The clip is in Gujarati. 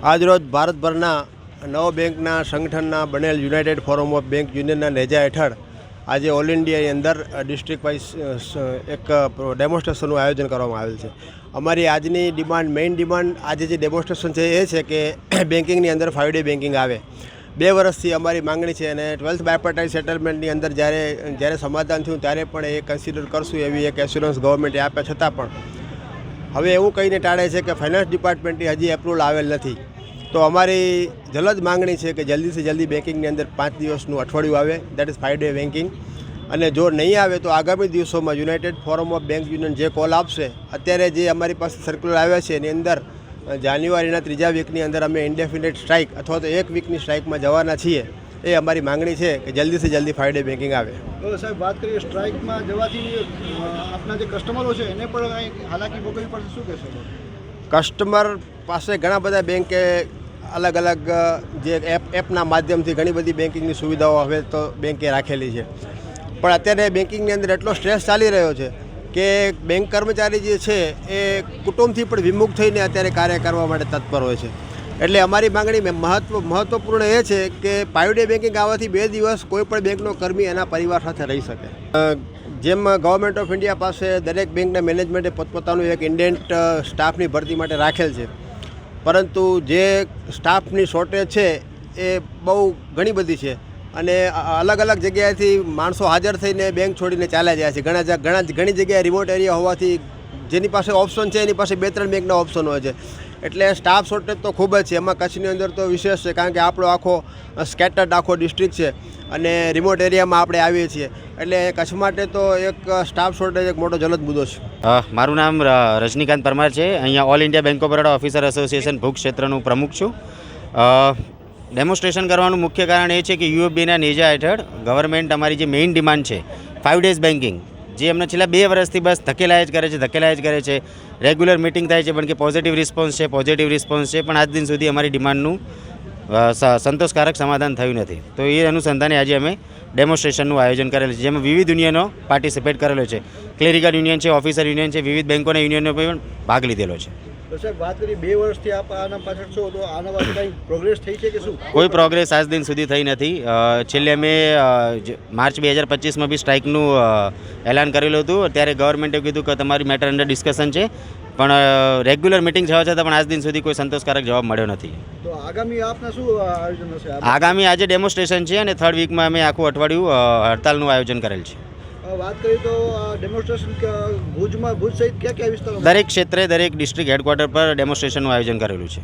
આજરોજ ભારતભરના નવ બેંકના સંગઠનના બનેલ યુનાઇટેડ ફોરમ ઓફ બેંક યુનિયનના નેજા હેઠળ આજે ઓલ ઇન્ડિયાની અંદર ડિસ્ટ્રિક્ટ વાઇઝ એક ડેમોન્સ્ટ્રેશનનું આયોજન કરવામાં આવેલ છે. અમારી આજની ડિમાન્ડ, મેઇન ડિમાન્ડ આજે જે ડેમોન્સ્ટ્રેશન છે એ છે કે બેન્કિંગની અંદર ફાઇવ ડે બેન્કિંગ આવે. બે વર્ષથી અમારી માંગણી છે અને ટ્વેલ્થ બાયપર્ટાઇઝ સેટલમેન્ટની અંદર જ્યારે જ્યારે સમાધાન થયું ત્યારે પણ એ કન્સિડર કરશું એવી એક એસ્યોરન્સ ગવર્મેન્ટે આપ્યા છતાં પણ. હવે એવું કહીને ટાળે છે કે ફાઇનાન્સ ડિપાર્ટમેન્ટની હજી એપ્રુવલ આવેલ નથી. તો અમારી જલદ માંગણી છે કે જલ્દીથી જલ્દી બેન્કિંગની અંદર પાંચ દિવસનું અઠવાડિયું આવે. That is five day banking અને જો નહીં આવે તો આગામી દિવસોમાં united forum of bank union જે કોલ આપશે અત્યારે જે અમારી પાસે સર્ક્યુલર આવ્યા છે એની અંદર જાન્યુઆરીના ત્રીજા વીકની અંદર અમે ઇન્ડેફિનેટ સ્ટ્રાઇક અથવા તો એક વીકની સ્ટ્રાઇકમાં જવાના છીએ. એ અમારી માંગણી છે કે જલ્દીથી જલ્દી ફાઇવ ડે બેન્કિંગ આવે. સાહેબ વાત કરીએ સ્ટ્રાઇકમાં જવાથી આપના જે કસ્ટમરો છે એને પણ હાલાકી ભોગવવી પડશે. શું કહેશો? કસ્ટમર પાસે ઘણા બધા બેંકે અલગ અલગ જે એપ, એપના માધ્યમથી ઘણી બધી બેન્કિંગની સુવિધાઓ હવે તો બેંકે રાખેલી છે. પણ અત્યારે બેન્કિંગની અંદર એટલો સ્ટ્રેસ ચાલી રહ્યો છે કે બેંક કર્મચારી જે છે એ કુટુંબથી પણ વિમુખ થઈને અત્યારે કાર્ય કરવા માટે તત્પર હોય છે. એટલે અમારી માંગણી મહત્વ, મહત્વપૂર્ણ એ છે કે પાયોડે બેન્કિંગ આવવાથી બે દિવસ કોઈ પણ બેંકનો કર્મી એના પરિવાર સાથે રહી શકે. જેમ ગવર્મેન્ટ ઓફ ઇન્ડિયા પાસે દરેક બેંકના મેનેજમેન્ટે પોતપોતાનું એક ઇન્ડેન્ટ સ્ટાફની ભરતી માટે રાખેલ છે. પરંતુ જે સ્ટાફની શોર્ટેજ છે એ બહુ ઘણી બધી છે. અને અલગ અલગ જગ્યાએથી માણસો હાજર થઈને બેંક છોડીને ચાલ્યા જાય છે. ઘણા ઘણા ઘણી જગ્યાએ રિમોટ એરિયા હોવાથી જેની પાસે ઓપ્શન છે, એની પાસે બે ત્રણ બેંકના ઓપ્શન હોય છે. એટલે સ્ટાફ શોર્ટેજ તો ખૂબ જ છે. એમાં કચ્છની અંદર તો વિશેષ છે, કારણ કે આપણો આખો સ્કેટર્ડ આખો ડિસ્ટ્રિક્ટ છે. અને રિમોટ એરિયામાં આપણે આવીએ છીએ. એટલે કચ્છ માટે તો એક સ્ટાફ શોર્ટેજ એક મોટો જલદ મુદ્દો છે. મારું નામ રજનીકાંત પરમાર છે. અહીંયા all India bank of Baroda officer association ભૂખ ક્ષેત્રનું પ્રમુખ છું. ડેમોન્સ્ટ્રેશન કરવાનું મુખ્ય કારણ એ છે કે યુએફબીના નેજા હેઠળ ગવર્મેન્ટ અમારી જે મેઇન ડિમાન્ડ છે ફાઇવ ડેઝ બેન્કિંગ જે એમને છેલ્લા બે વર્ષથી બસ ધકેલાય જ કરે છે, ધકેલાય જ કરે છે. રેગ્યુલર મિટિંગ થાય છે, પણ કે પોઝિટિવ રિસ્પોન્સ છે પોઝિટિવ રિસ્પોન્સ છે, પણ આજ દિન સુધી અમારી ડિમાન્ડનું સંતોષકારક સમાધાન થયું નથી. તો એ અનુસંધાને આજે અમે ડેમોન્સ્ટ્રેશનનું આયોજન કરેલું છે જેમાં વિવિધ યુનિયનો પાર્ટિસિપેટ કરેલો છે. ક્લેરિકલ યુનિયન છે ઓફિસર યુનિયન છે વિવિધ બેન્કોના યુનિયનો પણ ભાગ લીધેલો છે. કોઈ પ્રોગ્રેસ આજ દિન સુધી થઈ નથી. છેલ્લે અમે માર્ચ બે હજાર પચીસમાં બી સ્ટ્રાઇકનું એલાન કરેલું હતું. ત્યારે ગવર્મેન્ટે કીધું કે તમારી મેટર અંડર ડિસ્કશન છે. પણ રેગ્યુલર મિટિંગ થવા છતાં પણ આજ દિન સુધી કોઈ સંતોષકારક જવાબ મળ્યો નથી. તો આગામી આપના શું આયોજન હશે આગામી આજે ડેમોન્સ્ટ્રેશન છે અને થર્ડ વીકમાં અમે આખું અઠવાડિયું હડતાલનું આયોજન કરેલ છે. વાત કરીએ તો ડેમોન્સ્ટ્રેશન ભુજમાં ભુજ સહિત ક્યાં ક્યાં વિસ્તારોમાં? દરેક ક્ષેત્રે દરેક ડિસ્ટ્રિક્ટ હેડક્વાર્ટર પર ડેમોન્સ્ટ્રેશનનું આયોજન કરેલું છે.